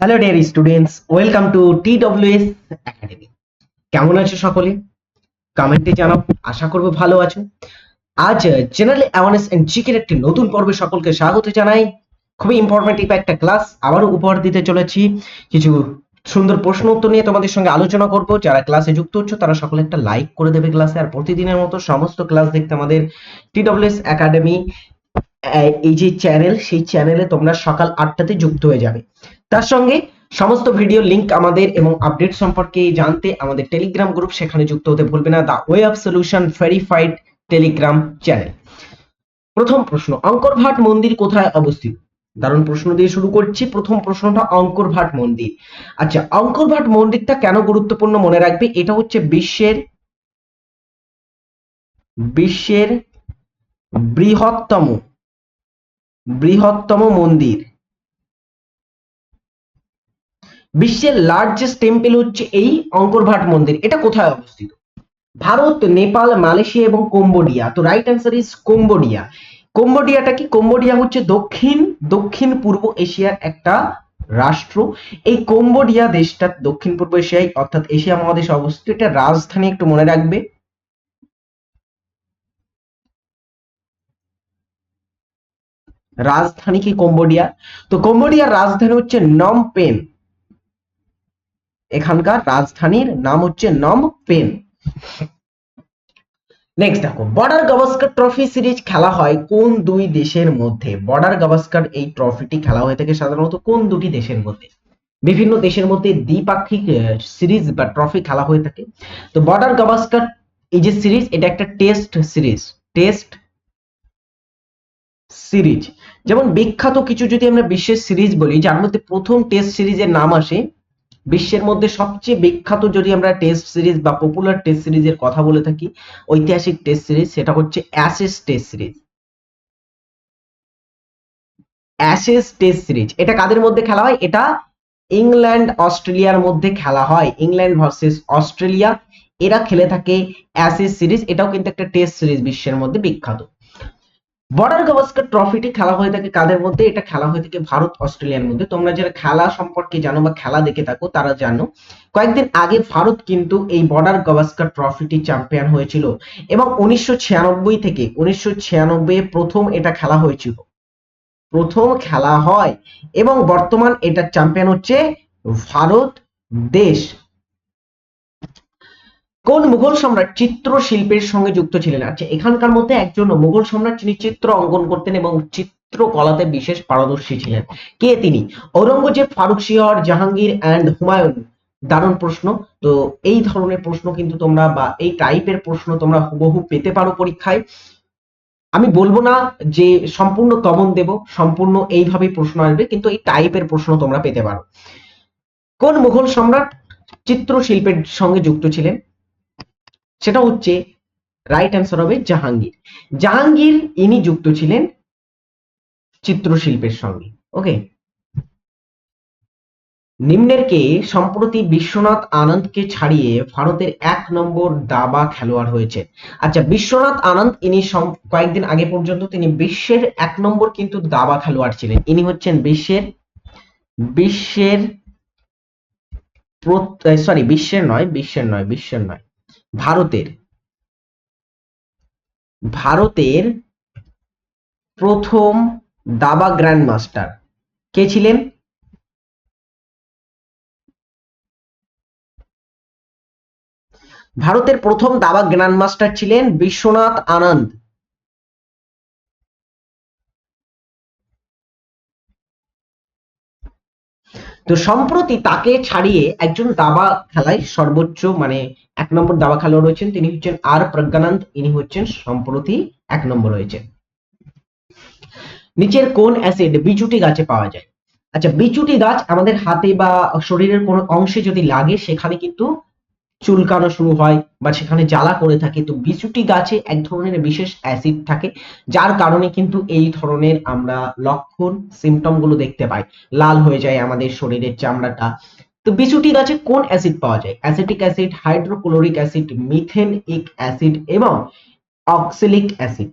Hello dear students welcome to TWS academy কেমন আছো সকলে? কমেন্টে জানাও। আশা করব ভালো আছো। আজ জেনারেল অ্যাওয়ারনেস এন্ড জিকের একটি নতুন পর্বে সকলকে স্বাগত জানাই। খুবই ইম্পর্টেন্ট একটা ক্লাস আবারও উপহার দিতে চলেছি। কিছু সুন্দর প্রশ্ন উত্তর নিয়ে তোমাদের সঙ্গে আলোচনা করব। যারা ক্লাসে যুক্ত হচ্ছ, তারা সকলে একটা লাইক করে দেবে ক্লাসে আর প্রতিদিনের মতো সমস্ত ক্লাস দেখতে আমাদের টিডব্লিউএস একাডেমি এই যে চ্যানেল সেই চ্যানেলে তোমরা সকাল আটটাতে যুক্ত হয়ে যাবে। তার সঙ্গে সমস্ত ভিডিও লিংক আমাদের এবং আপডেট সম্পর্কে জানতে আমাদের টেলিগ্রাম গ্রুপ সেখানে যুক্ত হতে ভুলবে না the way of solution verified Telegram channel প্রথম প্রশ্ন অঙ্করভাট মন্দির কোথায় অবস্থিত? দারুণ প্রশ্ন দিয়ে শুরু করছি, প্রথম প্রশ্নটা অঙ্করভাট মন্দির। আচ্ছা অঙ্করভাট মন্দিরটা কেন গুরুত্বপূর্ণ মনে রাখবে? এটা হচ্ছে বিশ্বের বিশ্বের বৃহত্তম বৃহত্তম মন্দির। বিশ্বের লার্জেস্ট টেম্পল হচ্ছে এই অঙ্করভাট মন্দির। এটা কোথায় অবস্থিত? ভারত, নেপাল, মালয়েশিয়া এবং কম্বোডিয়া। তো রাইট অ্যান্সার ইজ কম্বোডিয়া। কম্বোডিয়াটা কি? কম্বোডিয়া হচ্ছে দক্ষিণ দক্ষিণ পূর্ব এশিয়ার একটা রাষ্ট্র। এই কম্বোডিয়া দেশটা দক্ষিণ পূর্ব এশিয়ায়, অর্থাৎ এশিয়া মহাদেশে অবস্থিত। এটা রাজধানী একটু মনে রাখবে। রাজধানী কি কম্বোডিয়া? তো কম্বোডিয়ার রাজধানী হচ্ছে নম পেন এখানকার রাজধানীর নাম হচ্ছে নম পেন নেক্সট দেখো বর্ডার গাভাস্কার ট্রফি সিরিজ খেলা হয় কোন দুই দেশের মধ্যে? বর্ডার গাভাস্কার এই ট্রফিটি খেলা হয়ে থাকে সাধারণত কোন দুটি দেশের মধ্যে? বিভিন্ন দেশের মধ্যে দ্বিপাক্ষিক সিরিজ বা ট্রফি খেলা হয়ে থাকে। তো বর্ডার গাভাস্কার এই যে সিরিজ এটা একটা টেস্ট সিরিজ টেস্ট সিরিজ যেমন বিখ্যাত কিছু যদি আমরা বিশ্বের সিরিজ বলি, যার মধ্যে প্রথম টেস্ট সিরিজের নাম আসে বিশ্বের মধ্যে সবচেয়ে বিখ্যাত যদি আমরা টেস্ট সিরিজ বা পপুলার টেস্ট সিরিজের কথা বলে থাকি, ঐতিহাসিক টেস্ট সিরিজ সেটা হচ্ছে Ashes test series Ashes test series এটা কাদের মধ্যে খেলা হয়? এটা ইংল্যান্ড, অস্ট্রেলিয়ার মধ্যে খেলা হয়। ইংল্যান্ড ভার্সেস অস্ট্রেলিয়া, এরা খেলে থাকে অ্যাশেস সিরিজ এটাও কিন্তু একটা টেস্ট সিরিজ বিশ্বের মধ্যে বিখ্যাত। বর্ডার গাভাস্কার ট্রফিটি খেলা হয়ে থাকে কাদের মধ্যে? এটা খেলা হয়ে থাকে ভারত, অস্ট্রেলিয়ার মধ্যে। তোমরা যারা খেলা সম্পর্কে জানো বা খেলা দেখে থাকো, তারা জানো। কয়েকদিন আগে ভারত কিন্তু এই বর্ডার গাভাস্কার ট্রফিটি চ্যাম্পিয়ন হয়েছিল এবং উনিশশো ছিয়ানব্বই থেকে উনিশশো ছিয়ানব্বই প্রথম এটা খেলা হয়েছিল। প্রথম খেলা হয় এবং বর্তমান এটা চ্যাম্পিয়ন হচ্ছে ভারত দেশ। কোন মুঘল সম্রাট চিত্র শিল্পের সঙ্গে যুক্ত ছিলেন? আচ্ছা এখানকার মধ্যে একজন মুঘল সম্রাট যিনি চিত্র অঙ্কন করতেন এবং চিত্রকলাতে বিশেষ পারদর্শী ছিলেন। কে তিনি? ঔরঙ্গজেব, ফারুক সিহর জাহাঙ্গীর অ্যান্ড হুমায়ুন। দারুণ প্রশ্ন। তো এই ধরনের প্রশ্ন কিন্তু তোমরা বা এই টাইপের প্রশ্ন তোমরা হুবহু পেতে পারো পরীক্ষায়। আমি বলব না যে সম্পূর্ণ কমন দেব, সম্পূর্ণ এইভাবে প্রশ্ন আসবে, কিন্তু এই টাইপের প্রশ্ন তোমরা পেতে পারো। কোন মুঘল সম্রাট চিত্রশিল্পের সঙ্গে যুক্ত ছিলেন? সেটা হচ্ছে রাইট অ্যান্সার হবে জাহাঙ্গীর। জাহাঙ্গীর ইনি যুক্ত ছিলেন চিত্রশিল্পের সঙ্গে ওকে নিম্নের কে সম্প্রতি বিশ্বনাথ আনন্দকে ছাড়িয়ে ভারতের এক নম্বর দাবা খেলোয়াড় হয়েছে। আচ্ছা বিশ্বনাথ আনন্দ ইনি কয়েকদিন আগে পর্যন্ত তিনি বিশ্বের এক নম্বর কিন্তু দাবা খেলোয়াড় ছিলেন। ইনি হচ্ছেন বিশ্বের বিশ্বের সরি বিশ্বের নয় বিশ্বের নয় বিশ্বের নয়। ভারতের। ভারতের প্রথম দাবা গ্র্যান্ড মাস্টার কে ছিলেন? ভারতের প্রথম দাবা গ্র্যান্ড মাস্টার ছিলেন বিশ্বনাথ আনন্দ। তো সম্প্রতি তাকে ছাড়িয়ে একজন দাবা খেলায় সর্বোচ্চ মানে এক নম্বর দাবা খেলোয়াড় রয়েছেন। তিনি হচ্ছেন আর প্রজ্ঞানন্দ। ইনি হচ্ছেন সম্প্রতি এক নম্বর রয়েছেন। নিচের কোন অ্যাসিড বিচুটি গাছে পাওয়া যায়? আচ্ছা বিচুটি গাছ আমাদের হাতে বা শরীরের কোন অংশে যদি লাগে, সেখানে কিন্তু চুলকানো শুরু হয় বা সেখানে জ্বালা করে থাকে, তো বিচুটি গাছে এক ধরনের বিশেষ অ্যাসিড থাকে, যার কারণে কিন্তু এই ধরনের আমরা লক্ষণ সিমটমগুলো দেখতে পাই। লাল হয়ে যায় আমাদের শরীরের চামড়াটা। তো বিচুটি গাছে কোন অ্যাসিড পাওয়া যায়? Acetic acid hydrochloric acid methane methanoic acid এবং অক্সিলিক অ্যাসিড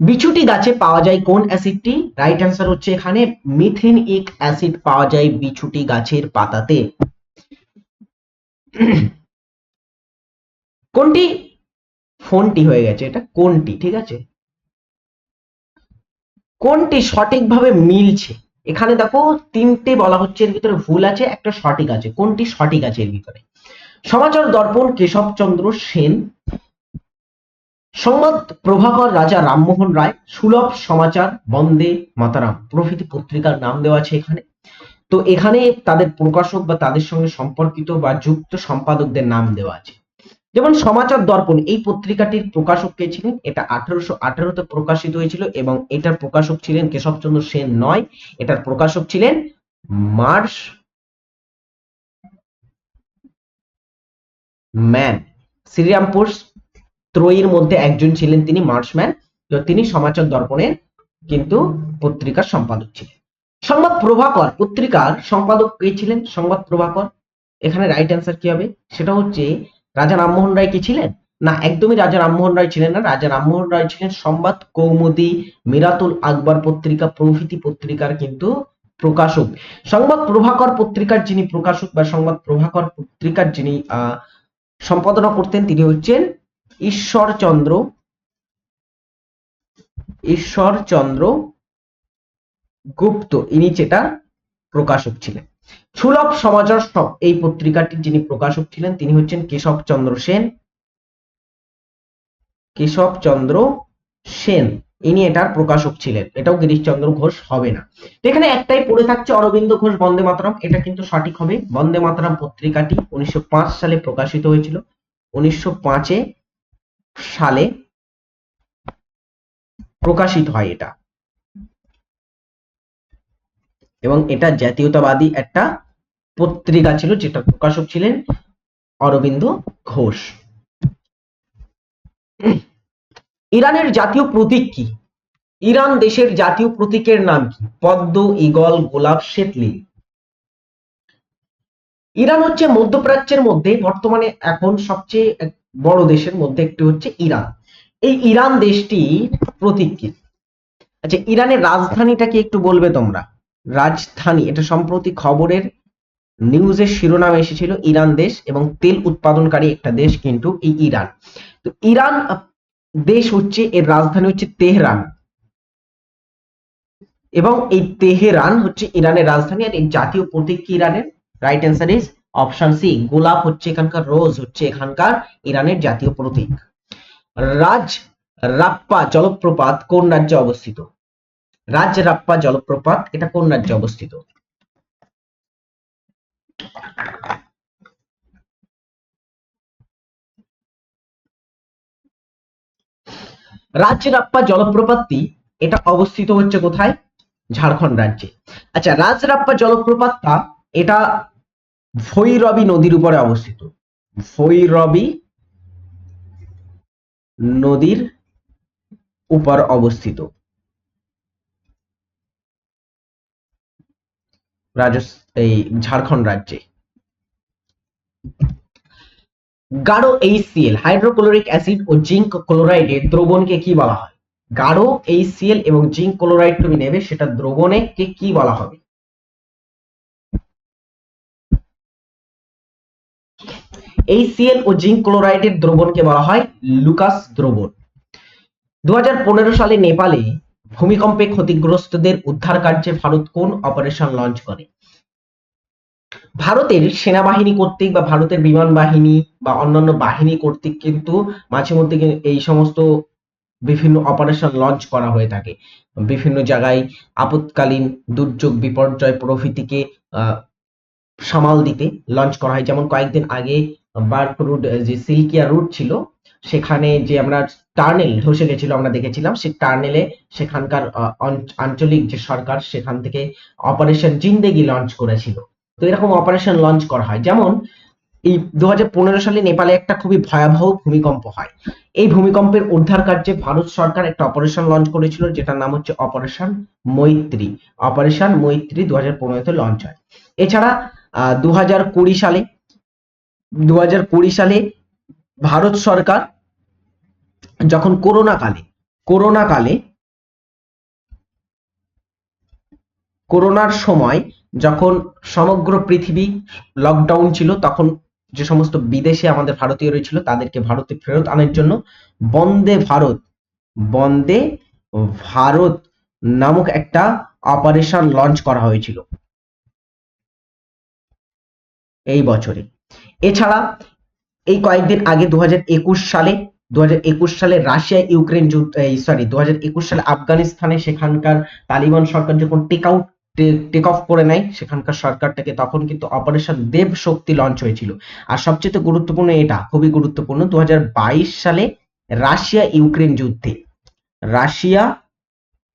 বিছুটি গাছে পাওয়া যায় কোন অ্যাসিডটি রাইট অ্যান্সার হচ্ছে এখানে মিথেনিক অ্যাসিড পাওয়া যায় বিছুটি গাছের পাতাতে। কোনটি? ফোনটি হয়ে গেছে, এটা কোনটি, ঠিক আছে? কোনটি সঠিকভাবে মিলছে? এখানে দেখো তিনটে বলা হচ্ছে, এর ভিতরে ভুল আছে, একটা সঠিক আছে। কোনটি সঠিক আছে এর ভিতরে? সমাচার দর্পণ কেশবচন্দ্র সেন সংবাদ প্রভাকর রাজা রামমোহন রায়, সুলভ সমাচার, বন্দে মাতারাম প্রভৃতি পত্রিকার নাম দেওয়া আছে এখানে। তো এখানে তাদের প্রকাশক বা তাদের সঙ্গে সম্পর্কিত বা যুক্ত সম্পাদকদের নাম দেওয়া আছে। যেমন সমাচার দর্পণ, এই পত্রিকাটির প্রকাশক কে ছিলেন? এটা আঠারোশো আঠারোতে প্রকাশিত হয়েছিল এবং এটার প্রকাশক ছিলেন কেশবচন্দ্র সেন নয়। এটার প্রকাশক ছিলেন মার্শ ম্যান শ্রীরামপুর ত্রয়ীর মধ্যে একজন ছিলেন তিনি মার্শম্যান তো তিনি সমাচার দর্পণের কিন্তু পত্রিকার সম্পাদক ছিলেন। সংবাদ প্রভাকর, পত্রিকার সম্পাদক কে ছিলেন? সংবাদ প্রভাকর। এখানে রাইট অ্যান্সার কি হবে? সেটা হচ্ছে, রাজা রামমোহন রায় কি ছিলেন? না, একদমই রাজা রামমোহন রায় ছিলেন না। রাজা রামমোহন রায় ছিলেন সংবাদ কৌমুদি মিরাতুল আকবর পত্রিকা, প্রভৃতি পত্রিকার কিন্তু প্রকাশক। সংবাদ প্রভাকর পত্রিকার যিনি প্রকাশক বা সংবাদ প্রভাকর পত্রিকার যিনি সম্পাদনা করতেন, তিনি হচ্ছেন ঈশ্বরচন্দ্র ঈশ্বরচন্দ্র গুপ্ত, ইনি যেটা প্রকাশক ছিলেন। সুলভ সমাচার সব এই পত্রিকাটির যিনি প্রকাশক ছিলেন, তিনি হচ্ছেন কেশবচন্দ্র সেন। কেশবচন্দ্র সেন, ইনি এটার প্রকাশক ছিলেন। এটাও গিরিশচন্দ্র ঘোষ হবে না। এখানে একটাই পড়ে থাকছে, অরবিন্দ ঘোষ বন্দে মাতরম। এটা কিন্তু সঠিক হবে। বন্দে মাতরম পত্রিকাটি উনিশশো পাঁচ সালে প্রকাশিত হয়েছিল। উনিশশো পাঁচে সালে প্রকাশিত হয় এটা। এবং এটা জাতীয়তাবাদী একটা পত্রিকা ছিল যেটা প্রকাশক ছিলেন অরবিন্দ ঘোষ। ইরানের জাতীয় প্রতীক কি? ইরান দেশের জাতীয় প্রতীকের নাম কি? পদ্ম ইগল গোলাপ শ্বেতলি ইরান হচ্ছে মধ্যপ্রাচ্যের মধ্যে বর্তমানে এখন সবচেয়ে বড় দেশের মধ্যে একটি হচ্ছে ইরান। এই ইরান দেশটির প্রতীক। কি আচ্ছা ইরানের রাজধানীটা কি একটু বলবে তোমরা? রাজধানী, এটা সম্প্রতি খবরের নিউজের শিরোনাম এসেছিল, ইরান দেশ এবং তেল উৎপাদনকারী একটা দেশ কিন্তু এই ইরান। তো ইরান দেশ হচ্ছে, এর রাজধানী হচ্ছে তেহরান। এবং এই তেহরান হচ্ছে ইরানের রাজধানী, আর এই জাতীয় প্রতীক কি ইরানের? Right answer is option C গোলাপ হচ্ছে এখানকার, রোজ হচ্ছে এখানকার ইরানের জাতীয় প্রতীক। রাজ রাপ্পা জলপ্রপাত কোন রাজ্যে অবস্থিত? রাজ রাপ্পা জলপ্রপাত, এটা কোন রাজ্যে অবস্থিত? রাজরাপ্পা জলপ্রপাতটি, এটা অবস্থিত হচ্ছে কোথায়? ঝাড়খণ্ড রাজ্যে। আচ্ছা রাজরাপ্পা জলপ্রপাতটা, এটা ভৈরবী নদীর উপরে অবস্থিত। ভৈরবী নদীর উপর অবস্থিত। এই ঝাড়খণ্ড রাজ্যে। গাঢ় এইচসিএল হাইড্রোক্লোরিক অ্যাসিড ও জিঙ্ক ক্লোরাইডের দ্রবণকে কি বলা হয়? গাঢ় এইচসিএল এবং জিঙ্ক ক্লোরাইড তুমি নেবে, সেটা দ্রবণে কে কি বলা হবে? এইচসিএল ও জিঙ্ক ক্লোরাইডের দ্রবণকে বলা হয় লুকাস দ্রবণ। দু হাজার পনেরো সালে নেপালে ভূমিকম্পে ক্ষতিগ্রস্তদের উদ্ধার কার্যে ভারত কোন অপারেশন লঞ্চ করে? ভারতের সেনাবাহিনী কর্তৃক বা ভারতের বিমান বাহিনী বা অন্যান্য বাহিনী কর্তৃক কিন্তু মাঝে মধ্যে এই সমস্ত বিভিন্ন অপারেশন লঞ্চ করা হয়ে থাকে। বিভিন্ন জায়গায় আপৎকালীন দুর্যোগ, বিপর্যয় প্রভৃতিকে সামাল দিতে লঞ্চ করা হয়। যেমন কয়েকদিন আগে বার্ক রুট যে সিলকিয়া রুট ছিল, সেখানে যে আমরা টার্নেল ধসে গেছিল, আমরা দেখেছিলাম সেই টার্নেলে সেখানকার আঞ্চলিক যে সরকার সেখান থেকে অপারেশন জিন্দেগি লঞ্চ করেছিল। তো এরকম অপারেশন লঞ্চ করা হয়। যেমন, এই দু হাজার পনেরো সালে নেপালে একটা খুবই ভয়াবহ ভূমিকম্প হয়। এই ভূমিকম্পের উদ্ধার কার্যে ভারত সরকার একটা অপারেশন লঞ্চ করেছিল, যেটার নাম হচ্ছে অপারেশন মৈত্রী। অপারেশন মৈত্রী দু হাজার পনেরোতে লঞ্চ হয়। এছাড়া দু হাজার কুড়ি সালে দু সালে ভারত সরকার যখন করোনা কালে করোনা কালে করোনার সময় যখন সমগ্র পৃথিবী লকডাউন ছিল, তখন যে সমস্ত বিদেশে আমাদের ভারতীয় রয়েছিল তাদেরকে ভারতে ফেরত আনার জন্য বন্দে ভারত বন্দে ভারত নামক একটা অপারেশন লঞ্চ করা হয়েছিল। এই বছরে। এছাড়া এই কয়েকদিন আগে দু হাজার একুশ সালে দু হাজার একুশ সালে রাশিয়া, ইউক্রেন যুদ্ধ সরি দুহাজার একুশ সালে আফগানিস্তানে সেখানকার তালিবান সরকার যখন টেক টেক অফ করে নেয়, সেখানকার সরকারটাকে তখন কিন্তু অপারেশন দেব শক্তি লঞ্চ হয়েছিল। আর সবচেয়ে গুরুত্বপূর্ণ এটা, খুবই গুরুত্বপূর্ণ দু হাজার বাইশ সালে রাশিয়া, ইউক্রেন যুদ্ধে, রাশিয়া,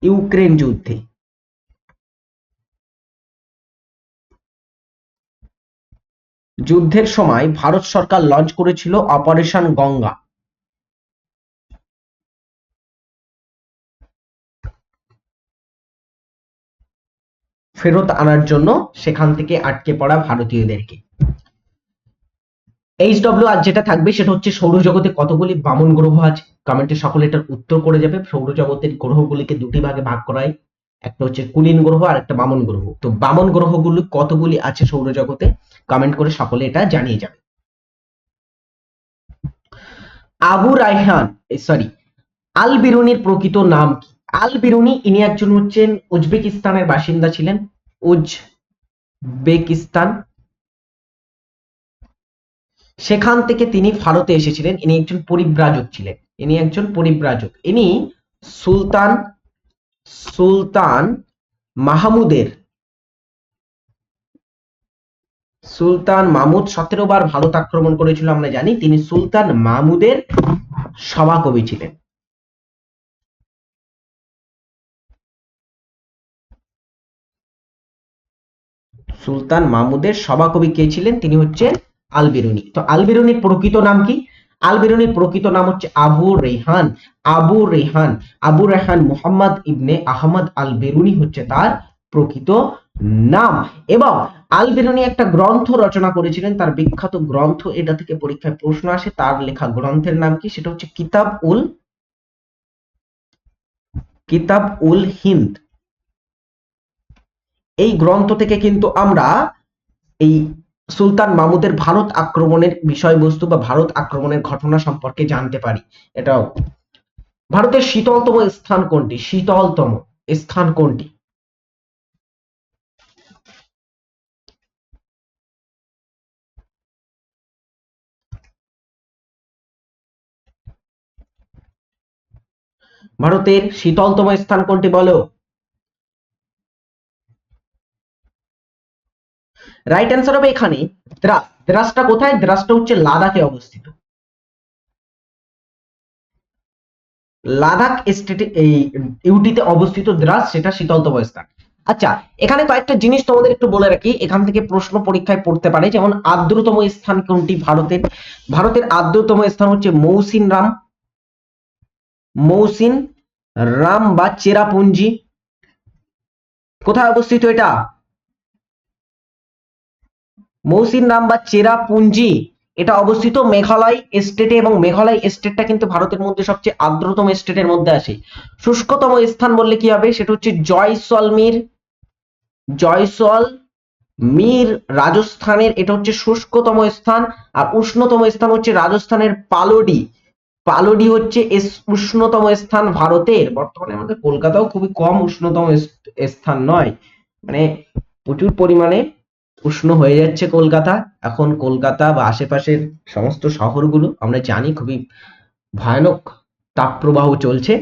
ইউক্রেন যুদ্ধে। যুদ্ধের সময় ভারত সরকার লঞ্চ করেছিল অপারেশন গঙ্গা। ফেরত আনার জন্য সেখান থেকে আটকে পড়া ভারতীয়দেরকে। এইচ ডব্লিউ আজ যেটা থাকবে সেটা হচ্ছে সৌরজগতে কতগুলি বামন গ্রহ আছে? কমেন্টে সকলে এটার উত্তর করে যাবে। সৌরজগতের গ্রহগুলিকে দুটি ভাগে ভাগ করা হয়। একটা হচ্ছে কুলিন গ্রহ আর একটা বামন গ্রহ। তো বামন গ্রহগুলি কতগুলি আছে সৌরজগতে? কমেন্ট করে সকলে এটা জানিয়ে যাবে। আবু রায়হান সরি আল বিরুনির প্রকৃত নাম কি? আল বিরুনি, ইনি একজন হচ্ছেন উজবেকিস্তানের বাসিন্দা ছিলেন। উজবেকিস্তান। সেখান থেকে তিনি ভারতে এসেছিলেন। ইনি একজন পরিব্রাজক ছিলেন। ইনি একজন পরিব্রাজক। ইনি সুলতান সুলতান মাহমুদের সুলতান মাহমুদ সতেরো বার ভারত আক্রমণ করেছিল, আমরা জানি। তিনি সুলতান মাহমুদের সভাকবি ছিলেন। সুলতান মাহমুদের সভাকবি কে ছিলেন? তিনি হচ্ছেন আলবিরুনি। তো আলবিরুনির প্রকৃত নাম কি? আলবিরুনির প্রকৃত নাম হচ্ছে আবু রেহান। আবু রেহান। আবু রেহান মুহাম্মদ ইবনে আহমদ আল বেরুনি হচ্ছে তার প্রকৃত নাম। এবং আল বেরুনি একটা গ্রন্থ রচনা করেছিলেন, তার বিখ্যাত গ্রন্থ এটা থেকে পরীক্ষায় প্রশ্ন আসে, তার লেখা গ্রন্থের নাম কি? সেটা হচ্ছে কিতাব উল কিতাব উল হিন্দ। এই গ্রন্থ থেকে কিন্তু আমরা এই সুলতান মাহমুদের ভারত আক্রমণের বিষয়বস্তু বা ভারত আক্রমণের ঘটনা সম্পর্কে জানতে পারি। এটাও। ভারতের শীতলতম স্থান কোনটি? শীতলতম স্থান কোনটি? ভারতের শীতলতম স্থান কোনটি বলো? রাইট অ্যান্সার হবে এখানে দ্রাস দ্রাসটা কোথায়? দ্রাসটা হচ্ছে লাদাখে অবস্থিত। লাদাখ স্টেটে, এই ইউটিতে অবস্থিত দ্রাস, সেটা শীতলতম স্থান। আচ্ছা এখানে কয়েকটা জিনিস তোমাদের একটু বলে রাখি। এখান থেকে প্রশ্ন পরীক্ষায় পড়তে পারে, যেমন আর্দ্রতম স্থান কোনটি ভারতের? ভারতের আর্দ্রতম স্থান হচ্ছে মৌসিন রাম মৌসিন, রাম বা চেরাপুঞ্জি? কোথায় অবস্থিত এটা? মৌসিন, রাম বা চেরাপুঞ্জি, এটা অবস্থিত মেঘালয় স্টেটে এবং মেঘালয় স্টেটটা কিন্তু ভারতের মধ্যে সবচেয়ে আর্দ্রতম স্টেটের মধ্যে আসে শুষ্কতম স্থান বললে কি হবে? সেটা হচ্ছে জয়সলমীর, জয়সল, মীর রাজস্থানের, এটা হচ্ছে শুষ্কতম স্থান, আর উষ্ণতম স্থান হচ্ছে রাজস্থানের পালোডি। পালোডি হচ্ছে উষ্ণতম স্থান ভারতের। বর্তমানে আমাদের কলকাতাও খুবই কম উষ্ণতম স্থান নয়। মানে প্রচুর পরিমাণে উষ্ণ হয়ে যাচ্ছে কলকাতা। এখন কলকাতা বা আশেপাশের সমস্ত শহরগুলো আমরা জানি খুবই ভয়ানক তাপপ্রবাহ চলছে।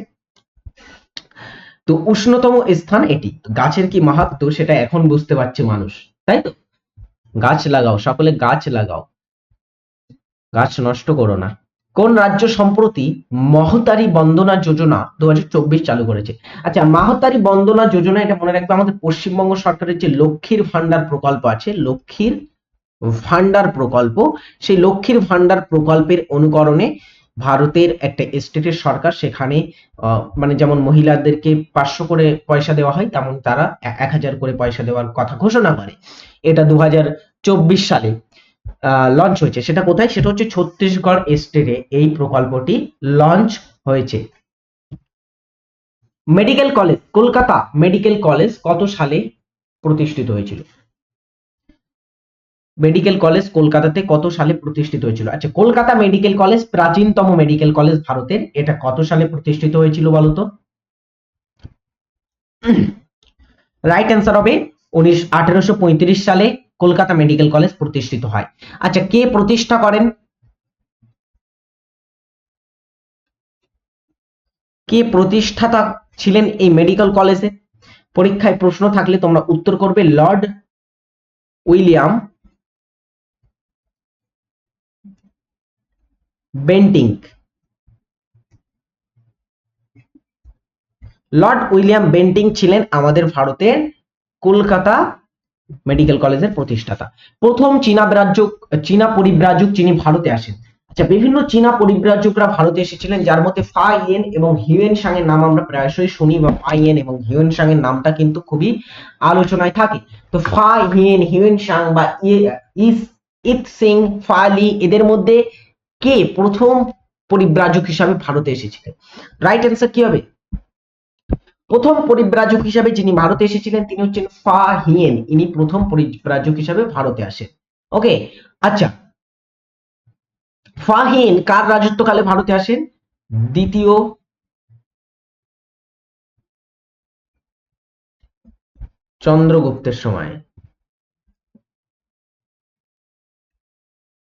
তো উষ্ণতম স্থান এটি। গাছের কি মাহাত্ম সেটা এখন বুঝতে পারছে মানুষ, তাই তো? গাছ লাগাও, সকলে গাছ লাগাও। গাছ নষ্ট করো না। কোন রাজ্য সম্প্রতি মহতারি বন্দনা যোজনা দু হাজার চব্বিশ চালু করেছে? আচ্ছা মহতারি বন্দনা যোজনা এটা মনে রাখবে আমাদের পশ্চিমবঙ্গ সরকারের যে লক্ষ্মীর ভান্ডার প্রকল্প আছে, লক্ষ্মীর ভান্ডার প্রকল্প, সেই লক্ষ্মীর ভান্ডার প্রকল্পের অনুকরণে ভারতের একটা স্টেটের সরকার সেখানে মানে যেমন মহিলাদেরকে পাঁচশো করে পয়সা দেওয়া হয়, তেমন তারা এক হাজার করে পয়সা দেওয়ার কথা ঘোষণা করে। এটা দু হাজার চব্বিশ সালে। লঞ্চ হয়েছে। সেটা কোথায়? সেটা হচ্ছে ছত্তিশগড় স্টেটে এই প্রকল্পটি লঞ্চ হয়েছে। Medical college Kolkata medical college কত সালে প্রতিষ্ঠিত হয়েছিল? মেডিকেল কলেজ কলকাতাতে কত সালে প্রতিষ্ঠিত হয়েছিল? আচ্ছা কলকাতা মেডিকেল কলেজ প্রাচীনতম মেডিকেল কলেজ ভারতের, এটা কত সালে প্রতিষ্ঠিত হয়েছিল বলতো রাইট অ্যান্সার হবে উনিশ, আঠেরোশো সালে। কলকাতা মেডিকেল কলেজ প্রতিষ্ঠিত হয়। আচ্ছা কে প্রতিষ্ঠা করেন? কে প্রতিষ্ঠাতা ছিলেন এই মেডিকেল কলেজে? পরীক্ষায় প্রশ্ন থাকলে তোমরা উত্তর করবে Lord William Bentinck. Lord William Bentinck ছিলেন আমাদের ভারতের কলকাতা মেডিকেল কলেজের প্রতিষ্ঠাতা। প্রথম চীনা ব্রাজক চীনা পরিব্রাজক যিনি ভারতে আসেন। আচ্ছা বিভিন্ন চীনা পরিব্রাজকরা ভারতে এসেছিলেন, যার মধ্যে ফা ইয়েন এবং হিউয়েন সাং এর নাম আমরা প্রায়শই শুনি, বা ফা ইয়েন এবং হিউয়েন সাং এর নামটা কিন্তু খুবই আলোচনায় থাকে। তো ফা হিয়েন হিউয়েন সাং বা ইস, ইত সিং, ফা লি, এদের মধ্যে কে প্রথম পরিব্রাজক হিসাবে ভারতে এসেছিলেন? রাইট অ্যান্সার কি হবে? প্রথম পরিব্রাজক হিসাবে যিনি ভারতে এসেছিলেন, তিনি হচ্ছেন ফা হিয়েন। ইনি প্রথম পরিব্রাজক হিসাবে ভারতে আসেন। ওকে আচ্ছা। ফা হিয়েন কার রাজত্বকালে ভারতে আসেন? দ্বিতীয় চন্দ্রগুপ্তের সময়।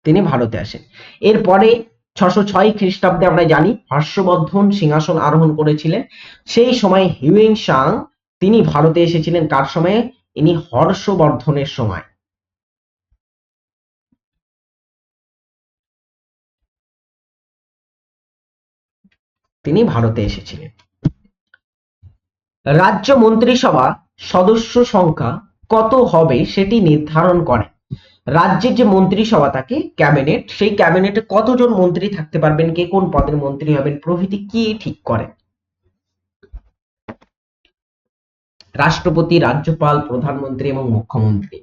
তিনি ভারতে আসেন। এরপরে ছশো ছয় খ্রিস্টাব্দে আমরা জানি, হর্ষবর্ধন সিংহাসন আরোহণ করেছিলেন। সেই সময় হিউয়েন সাং তিনি ভারতে এসেছিলেন। কার সময়ে? ইনি হর্ষবর্ধনের সময়। তিনি ভারতে এসেছিলেন। রাজ্য মন্ত্রিসভা সদস্য সংখ্যা কত হবে সেটি নির্ধারণ করে রাজ্যের যে মন্ত্রিসভা থাকে, ক্যাবিনেট, সেই ক্যাবিনেটে কতজন মন্ত্রী থাকতে পারবেন, কে কোন পদের মন্ত্রী হবেন, প্রভৃতি কি ঠিক করে? রাষ্ট্রপতি, রাজ্যপাল, প্রধানমন্ত্রী এবং মুখ্যমন্ত্রী।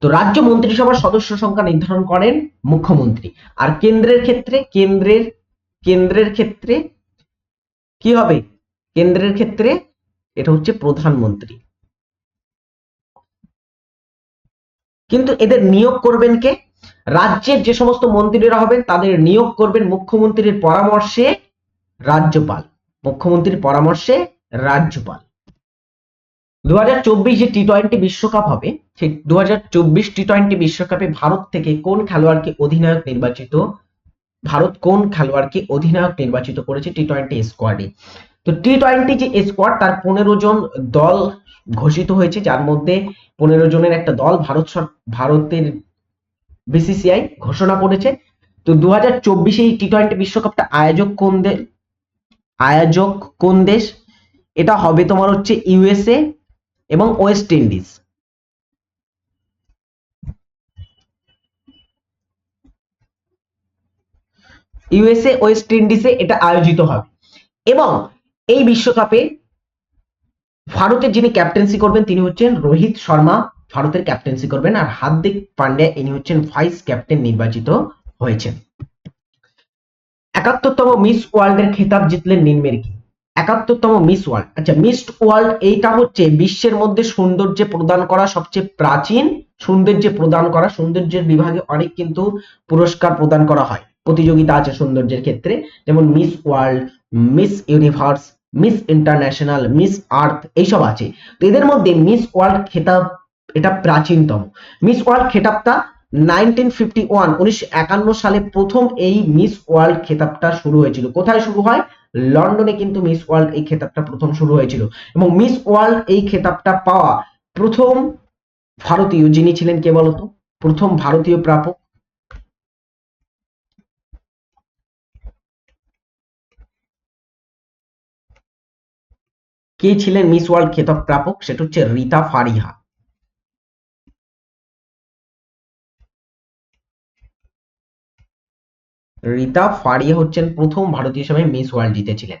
তো রাজ্য মন্ত্রিসভার সদস্য সংখ্যা নির্ধারণ করেন মুখ্যমন্ত্রী। আর কেন্দ্রের ক্ষেত্রে, কেন্দ্রের কেন্দ্রের ক্ষেত্রে কি হবে? কেন্দ্রের ক্ষেত্রে এটা হচ্ছে প্রধানমন্ত্রী। কিন্তু এদের নিয়োগ করবেন কে? রাজ্যের যে সমস্ত মন্ত্রীরা হবেন, তাদের নিয়োগ করবেন মুখ্যমন্ত্রীর পরামর্শে রাজ্যপাল। মুখ্যমন্ত্রীর পরামর্শে রাজ্যপাল। দু হাজার যে টি টোয়েন্টি বিশ্বকাপ হবে, সেই দু টি টোয়েন্টি বিশ্বকাপে ভারত থেকে কোন খেলোয়াড়কে অধিনায়ক নির্বাচিত, ভারত কোন খেলোয়াড়কে অধিনায়ক নির্বাচিত করেছে টি টোয়েন্টি স্কোয়াডে? তো টি টোয়েন্টি যে স্কোয়াড তার পনেরো জন দল ঘোষিত হয়েছে, যার মধ্যে পনেরো জনের একটা দল ভারত ভারতের বিসিসিআই ঘোষণা করেছে। তো দু হাজার চব্বিশে এই টি টোয়েন্টি বিশ্বকাপটা আয়োজক কোন দেশ আয়োজক কোন দেশ? এটা হবে তোমার হচ্ছে ইউএসএ এবং ওয়েস্ট ইন্ডিজ ইউএসএ ওয়েস্ট ইন্ডিজে এটা আয়োজিত হবে। এবং এই বিশ্বকাপে ভারতের যিনি ক্যাপ্টেন্সি করবেন, তিনি হচ্ছেন রোহিত শর্মা। ভারতের ক্যাপ্টেন্সি করবেন আর হার্দিক পান্ডে ইনি হচ্ছেন ভাইস ক্যাপ্টেন নির্বাচিত হয়েছেন। একাত্তরতম মিস ওয়ার্ল্ডের খেতাব জিতলেন নিম্নের কি একাত্তরতম মিস ওয়ার্ল্ড আচ্ছা মিস ওয়ার্ল্ড এইটা হচ্ছে বিশ্বের মধ্যে সৌন্দর্য প্রদান করা সবচেয়ে প্রাচীন, সৌন্দর্য প্রদান করা, সৌন্দর্যের বিভাগে অনেক কিন্তু পুরস্কার প্রদান করা হয়। প্রতিযোগিতা আছে সৌন্দর্যের ক্ষেত্রে। যেমন Miss World Miss Universe Miss International Miss Earth এইসব আছে। তো এদের মধ্যে মিস ওয়ার্ল্ড খেতাব এটা প্রাচীনতম। মিস ওয়ার্ল্ড খেতাবটা নাইনটিন ফিফটি ওয়ান উনিশশো একান্ন সালে প্রথম এই মিস ওয়ার্ল্ড খেতাবটা শুরু হয়েছিল। কোথায় শুরু হয়? লন্ডনে কিন্তু মিস ওয়ার্ল্ড এই খেতাবটা প্রথম শুরু হয়েছিল। এবং মিস ওয়ার্ল্ড এই খেতাবটা পাওয়া প্রথম ভারতীয়, যিনি ছিলেন কে বলতো? প্রথম ভারতীয় প্রাপক। কে ছিলেন মিস ওয়ার্ল্ড খেতাব প্রাপক? সেটা হচ্ছে রিতা ফারিহা। রিতা ফারিয়া হচ্ছেন প্রথম ভারতীয় হিসেবে মিস ওয়ার্ল্ড জিতেছিলেন।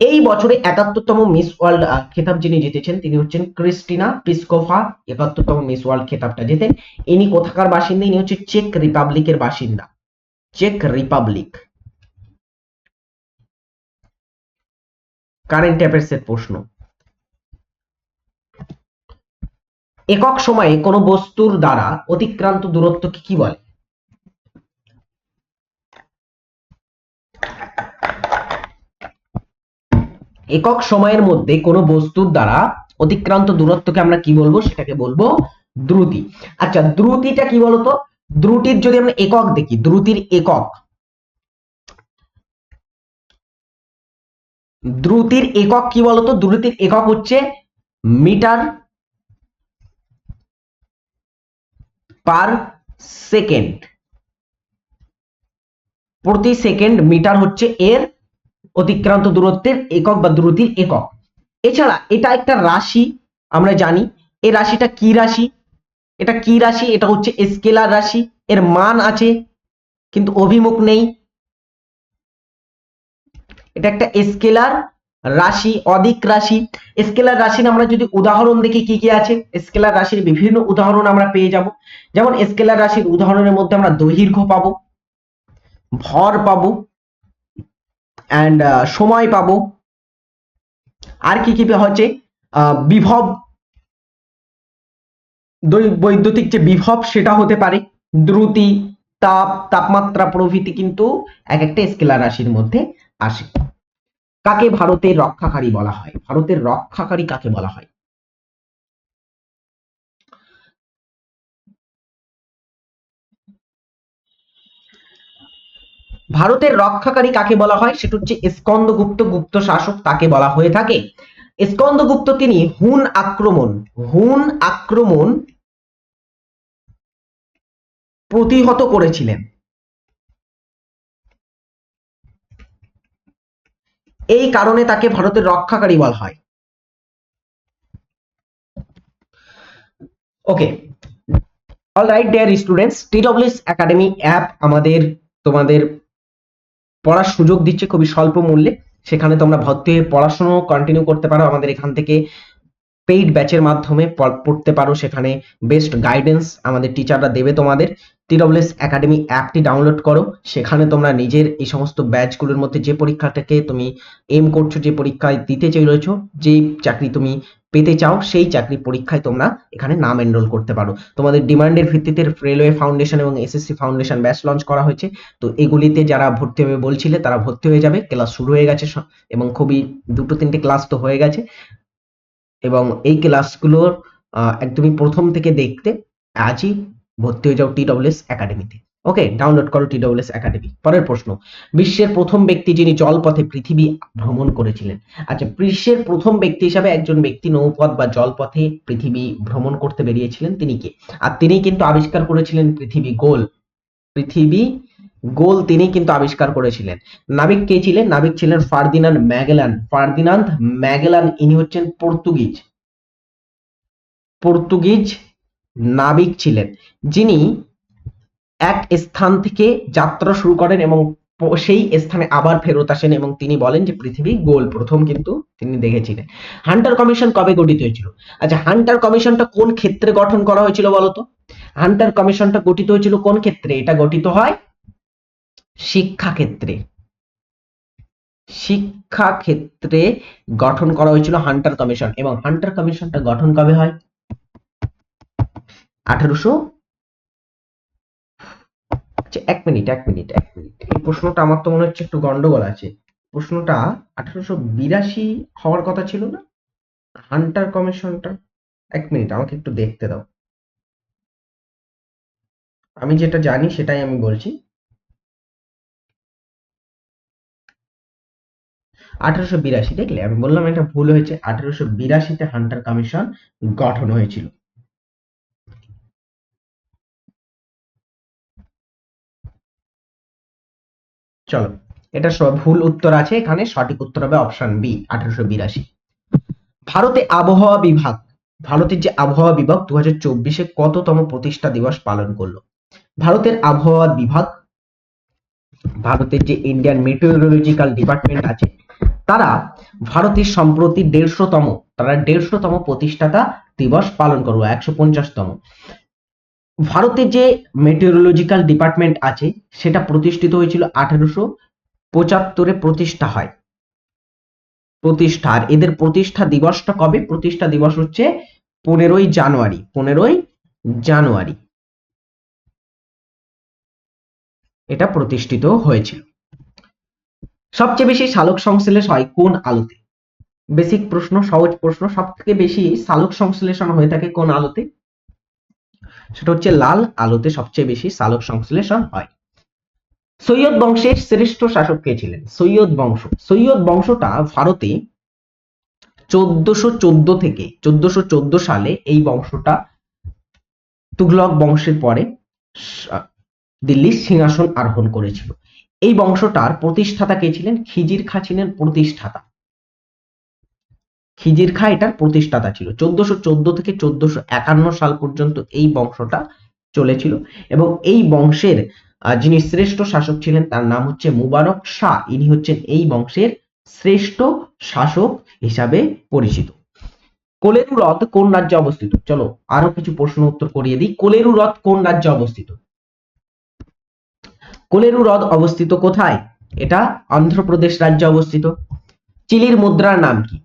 এই বছরে একাত্তরতম মিস ওয়ার্ল্ড খেতাব যিনি জিতেছেন, তিনি হচ্ছেন ক্রিস্টিনা পিসকোভা একাত্তরতম মিস ওয়ার্ল্ড খেতাবটা জেতেন। ইনি কোথাকার বাসিন্দা? ইনি হচ্ছে চেক রিপাবলিকের বাসিন্দা। Check Republic. কারেন্ট অ্যাফেয়ার্সের প্রশ্ন। একক সময়ে কোনো বস্তুর দ্বারা অতিক্রান্ত দূরত্বকে কি বলে? একক সময়ের মধ্যে কোনো বস্তুর দ্বারা অতিক্রান্ত দূরত্বকে আমরা কি বলব? সেটাকে বলব দ্রুতি। আচ্ছা দ্রুতিটা কি বলতো? দ্রুতির যদি আমরা একক দেখি, দ্রুতির একক দ্রুতির একক কি বলতো? দ্রুতির একক হচ্ছে মিটার পার সেকেন্ড। প্রতি সেকেন্ড মিটার হচ্ছে এর অতিক্রান্ত দূরত্বের একক বা দ্রুতির একক। এছাড়া এটা একটা রাশি, আমরা জানি। এই রাশিটা কি রাশি? এটা কি রাশি? এটা হচ্ছে স্কেলার রাশি। এর মান আছে, কিন্তু অভিমুখ নেই। এটা একটা স্কেলার রাশি, অধিক রাশি। স্কেলার রাশির আমরা যদি উদাহরণ দেখি কি কি আছে স্কেলার রাশির বিভিন্ন উদাহরণ আমরা পেয়ে যাব। যেমন স্কেলার রাশির উদাহরণের মধ্যে আমরা দৈর্ঘ্য পাবো, ভর পাবো অ্যান্ড সময় পাবো। আর কি কি হচ্ছে? বিভব বৈদ্যুতিক যে বিভব সেটা হতে পারে। দ্রুতি, তাপ, তাপমাত্রা, প্রভৃতি কিন্তু এক একটা স্কেলার রাশির মধ্যে আসে। কাকে ভারতের রক্ষাকারী বলা হয়? ভারতের রক্ষাকারী কাকে বলা হয়? ভারতের রক্ষাকারী কাকে বলা হয়? সেটা হচ্ছে স্কন্দগুপ্ত গুপ্ত শাসক তাকে বলা হয়ে থাকে। স্কন্দগুপ্ত তিনি হুন আক্রমণ হুন আক্রমণ প্রতিহত করেছিলেন। এই কারণে তাকে ভারতের রক্ষাকারী বলা হয়। Okay all right dear students TWS academy app আমাদের, তোমাদের পড়ার সুযোগ দিচ্ছে খুবই স্বল্প মূল্যে। সেখানে তোমরা ভর্তি হয়ে পড়াশোনা কন্টিনিউ করতে পারো। আমাদের এখান থেকে পেইড ব্যাচের মাধ্যমে পড়তে পারো। সেখানে বেস্ট গাইডেন্স আমাদের টিচাররা দেবে তোমাদের। টিডব্লিউএস একাডেমি অ্যাপটি ডাউনলোড করো। সেখানে তোমরা নিজের এই সমস্ত ব্যাচগুলোর মধ্যে যে পরীক্ষাটাকে তুমি এম করছ, যে পরীক্ষায় দিতে চলেছো যে চাকরি তুমি পেতে চাও, সেই চাকরি পরীক্ষায় তোমরা এখানে নাম এনরোল করতে পারো। তোমাদের ডিমান্ডের ভিত্তিতে রেলওয়ে ফাউন্ডেশন এবং এসএসসি ফাউন্ডেশন ব্যাচ লঞ্চ করা হয়েছে। তো এগুলিতে যারা ভর্তি হবে বলছিলে, তারা ভর্তি হয়ে যাবে। ক্লাস শুরু হয়ে গেছে এবং খুবই দুটো তিনটে ক্লাস তো হয়ে গেছে। এবং এই ক্লাসগুলোর একদমই প্রথম থেকে দেখতে, আজই ভর্তি হয়ে যাও টিডব্লিউএস একাডেমিতে ওকে ডাউনলোড করো টিডব্লিউএস একাডেমি পরের প্রশ্ন, বিশ্বের প্রথম ব্যক্তি যিনি জলপথে পৃথিবী ভ্রমণ করেছিলেন। আচ্ছা বিশ্বের প্রথম ব্যক্তি হিসাবে একজন ব্যক্তি নৌপথ বা জলপথে পৃথিবী ভ্রমণ করতে বেরিয়েছিলেন, তিনি কে? আর তিনি কিন্তু আবিষ্কার করেছিলেন পৃথিবী গোল। পৃথিবী গোল তিনি কিন্তু আবিষ্কার করেছিলেন। নাবিক কে ছিলেন? নাবিক ছিলেন ফার্দিনান্দ ম্যাগেলান। ফার্দিনান্দ ম্যাগেলান, ইনি হচ্ছেন পর্তুগিজ। পর্তুগিজ নাবিক ছিলেন, যিনি এক স্থান থেকে যাত্রা শুরু করেন এবং সেই স্থানে আবার ফেরত আসেন এবং তিনি বলেন যে পৃথিবী গোল, প্রথম কিন্তু তিনি দেখেছিলেন। হান্টার কমিশন কবে গঠিত হয়েছিল? আচ্ছা হান্টার কমিশনটা কোন ক্ষেত্রে গঠন করা হয়েছিল বলতো হান্টার কমিশনটা গঠিত হয়েছিল কোন ক্ষেত্রে? এটা গঠিত হয় শিক্ষা ক্ষেত্রে শিক্ষা ক্ষেত্রে গঠন করা হয়েছিল হান্টার কমিশন এবং হান্টার কমিশনটা গঠন কবে হয়? আঠারোশো? আচ্ছা এক মিনিট এক মিনিট এক মিনিট। এই প্রশ্নটা আমার তো মনে হচ্ছে একটু গন্ডগোল আছে। প্রশ্নটা আঠারোশো বিরাশি হওয়ার কথা ছিল না? হান্টার কমিশনটা? এক মিনিট, আমাকে একটু দেখতে দাও। আমি যেটা জানি সেটাই আমি বলছি। আঠারোশো বিরাশি, দেখলে? আমি বললাম এটা ভুল হয়েছে। আঠারোশো বিরাশিতে হান্টার কমিশন গঠন হয়েছিল। চলো, এটা ভুল উত্তর আছে, এখানে সঠিক উত্তর হবে অপশন বি আঠারোশো বিরাশি। ভারতে আবহাওয়া বিভাগ, ভারতের যে আবহাওয়া বিভাগ দু হাজার চব্বিশে কততম প্রতিষ্ঠা দিবস পালন করল? ভারতের আবহাওয়া বিভাগ, ভারতের যে ইন্ডিয়ান মেটেরিওলজিক্যাল ডিপার্টমেন্ট আছে, তারা ভারতের সম্প্রতি দেড়শোতম, তারা দেড়শোতম প্রতিষ্ঠাতা দিবস পালন করব একশো পঞ্চাশতম। ভারতের যে মেটেরিওলজিক্যাল ডিপার্টমেন্ট আছে, সেটা প্রতিষ্ঠিত হয়েছিল আঠারোশো পঁচাত্তরে প্রতিষ্ঠা হয়। প্রতিষ্ঠা, আর এদের প্রতিষ্ঠা দিবসটা কবে? প্রতিষ্ঠা দিবস হচ্ছে পনেরোই জানুয়ারি পনেরোই জানুয়ারি। এটা প্রতিষ্ঠিত হয়েছিল। সবচেয়ে বেশি সালোক সংশ্লেষ হয় কোন আলোতে? বেসিক প্রশ্ন, সহজ প্রশ্ন সব থেকে বেশি সালোক সংশ্লেষণ হয়ে থাকে কোন আলোতে? সেটা হচ্ছে লাল আলোতে সবচেয়ে বেশি সালোক সংশ্লেষণ হয়। সৈয়দ বংশের শ্রেষ্ঠ শাসক কে ছিলেন? সৈয়দ বংশ। সৈয়দ বংশটা ভারতে চোদ্দশো চোদ্দ থেকে চোদ্দশো চোদ্দ সালে এই বংশটা তুগলক বংশের পরে দিল্লির সিংহাসন আরোহণ করেছিল। এই বংশটার প্রতিষ্ঠাতা কে ছিলেন? খিজির খা ছিলেন প্রতিষ্ঠাতা। খিজির খা এটার প্রতিষ্ঠাতা ছিল। চোদ্দশো চোদ্দ থেকে চোদ্দশো একান্ন সাল পর্যন্ত এই বংশটা চলেছিল এবং এই বংশের যিনি শ্রেষ্ঠ শাসক ছিলেন তার নাম হচ্ছে মুবারক শাহ। ইনি হচ্ছেন এই বংশের শ্রেষ্ঠ শাসক হিসাবে পরিচিত। কোলেরু হ্রদ কোন রাজ্যে অবস্থিত? চলো আরও কিছু প্রশ্ন উত্তর করিয়ে দিই। কোলেরু হ্রদ কোন রাজ্যে অবস্থিত? কোলেরু হ্রদ অবস্থিত কোথায়? এটা অন্ধ্রপ্রদেশ রাজ্যে অবস্থিত। চিলির মুদ্রার নাম কি?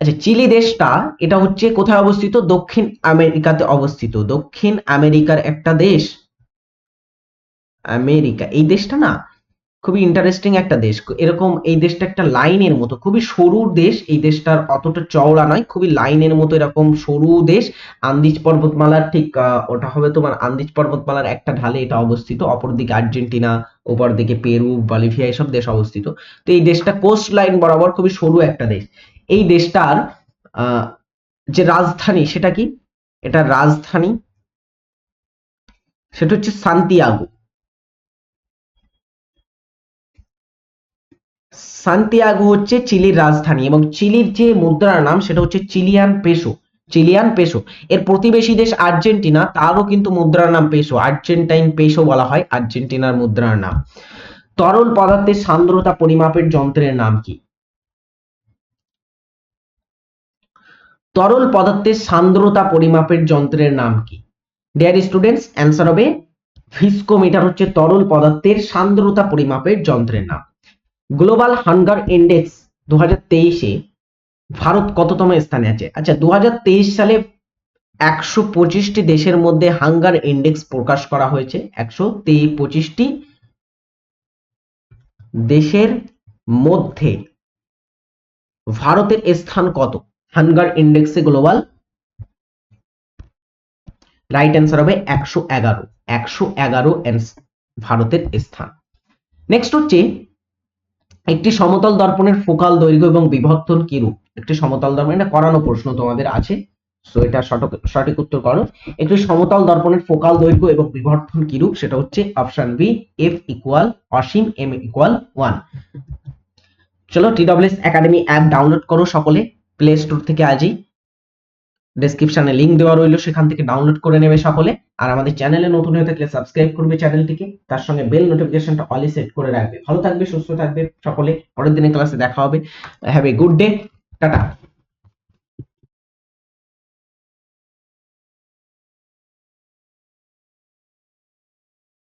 আচ্ছা চিলি দেশটা, এটা হচ্ছে কোথায় অবস্থিত? দক্ষিণ আমেরিকাতে অবস্থিত। দক্ষিণ আমেরিকার একটা দেশ, আমেরিকা, এই দেশটা না খুবই ইন্টারেস্টিং একটা দেশ। এরকম এই দেশটা একটা লাইনের মতো, খুবই সরু দেশ, এই দেশটার অতটা চওড়া নয়, খুবই লাইনের মতো এরকম সরু দেশ। আন্দিজ পর্বতমালার ঠিক ওটা হবে তোমার আন্দিজ পর্বতমালার একটা ঢালে এটা অবস্থিত, অপরদিকে আর্জেন্টিনা ওপর দিকে পেরু, বলিভিয়া, এসব দেশ অবস্থিত। তো এই দেশটা কোস্ট লাইন বরাবর খুবই সরু একটা দেশ। এই দেশটার যে রাজধানী, সেটা কি? এটা রাজধানী। সেটা হচ্ছে সান্তিয়াগো। সান্তিয়াগো হচ্ছে চিলির রাজধানী এবং চিলির যে মুদ্রার নাম, সেটা হচ্ছে চিলিয়ান পেসো। Chilean peso. এর প্রতিবেশী দেশ আর্জেন্টিনা, তারও কিন্তু মুদ্রার নাম পেসো। আর্জেন্টাইন পেসো বলা হয়, আর্জেন্টিনার মুদ্রার নাম। তরল পদার্থের সান্দ্রতা পরিমাপের যন্ত্রের নাম কি? তরল পদার্থের সান্দ্রতা পরিমাপের যন্ত্রের নাম কি? ডিয়ার স্টুডেন্টস অ্যান্সার হবে ভিস্কোমিটার হচ্ছে তরল পদার্থের সান্দ্রতা পরিমাপের যন্ত্রের নাম। গ্লোবাল হাঙ্গার ইন্ডেক্স দু তেইশে ভারত কততম স্থানে আছে? আচ্ছা দু হাজার তেইশ সালে একশো পঁচিশটি দেশের মধ্যে হাঙ্গার ইন্ডেক্স প্রকাশ করা হয়েছে। একশো পঁচিশটি দেশের মধ্যে ভারতের স্থান কত? হাঙ্গার ইন্ডেক্সে গ্লোবাল রাইট অ্যান্সার হবে একশো এগারো। একশো এগারো ভারতের স্থান। নেক্সট হচ্ছে, একটি সমতল দর্পণের ফোকাল দৈর্ঘ্য এবং বিভক্তন কি রূপ একটি সমতল দর্পণ, এটা করানো প্রশ্ন তোমাদের আছে সো এটা সঠিক সঠিক উত্তর করো। একটি সমতল দর্পণের ফোকাল দৈর্ঘ্য এবং বিবর্ধন কি রূপ সেটা হচ্ছে অপশন বি এফ ইকুয়াল অসীম এম ইকুয়াল ওয়ান চলো টিডব্লিউএস একাডেমি অ্যাপ ডাউনলোড করো সকলে। প্লে স্টোর থেকে আজই ডেসক্রিপশনে লিংক দেওয়া রইল, সেখান থেকে ডাউনলোড করে নেবে সকলে। আর আমাদের চ্যানেলে নতুন হয়ে থাকলে সাবস্ক্রাইব করবে চ্যানেলটিকে তার সঙ্গে বেল নোটিফিকেশনটা অলি সেট করে রাখবে। ভালো থাকবে, সুস্থ থাকবে সকলে। পরের দিনের ক্লাসে দেখা হবে। Have a good day tata.